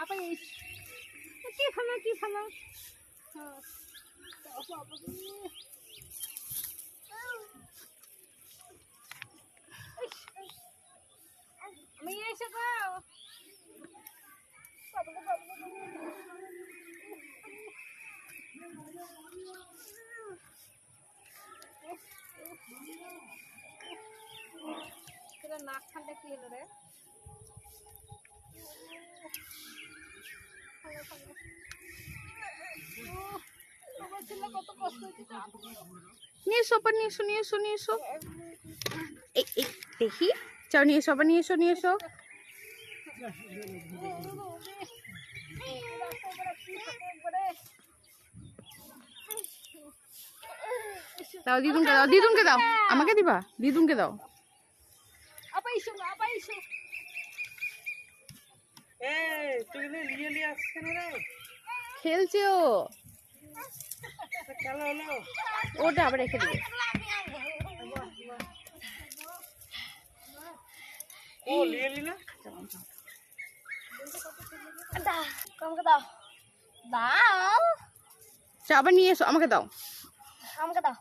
আপা কি খালো কি খালো হ্যাঁ আমি এসে নাক ঠান্ডা কি হলো রে নিয়ে এসো আবার নিয়ে এসো নিয়ে এসো নিয়ে এসো। দেখি। চাও নিয়ে এসো আবার নিয়ে এসো নিয়ে এসো। দাও দিদুনকে দাও দিদুনকে দাও। আমাকে দিবা? দিদুনকে দাও। আপা ইসো আপা ইসো এই তুই নিয়ে নিয়ে আসছে না রে। খেলছে ও। ওটা আবার রেখে দিবে। ও নিয়ে নি? দাও আমাকে দাও। দাও। চা আবার নিয়ে এসো আমাকে দাও। আমাকে দাও।